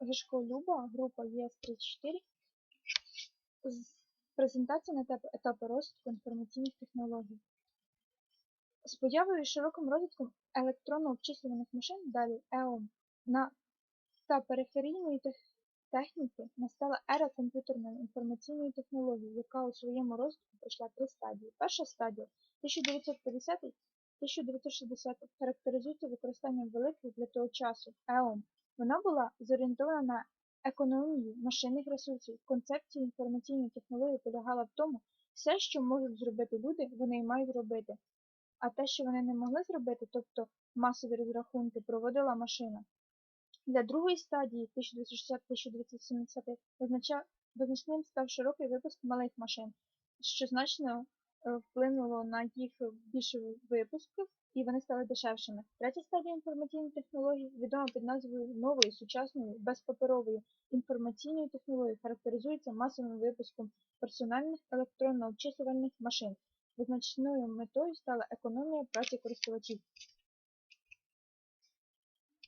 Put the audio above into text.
Гишколюба, група ЄС-34, з презентації на етапи розвитку інформаційних технологій. З появою і широким розвитком електронно-обчислюваних машин, далі ЕОМ, на, та периферійної техніки настала ера комп'ютерної інформаційної технології, яка у своєму розвитку пройшла три стадії. Перша стадія 1950-1960 характеризується використанням великих для того часу ЕОМ. Вона була зорієнтована на економію машинних ресурсів. Концепція інформаційної технології полягала в тому, все, що можуть зробити люди, вони і мають робити. А те, що вони не могли зробити, тобто масові розрахунки, проводила машина. Для другої стадії 1960-1970 визнача- визначним став широкий випуск малих машин, що значно вплинуло на їх більше випуск, і вони стали дешевшими. Третя стадія інформаційних технології, відома під назвою нової сучасної безпаперової інформаційної технології, характеризується масовим випуском персональних електронно-обчислювальних машин. Визначною метою стала економія праці користувачів.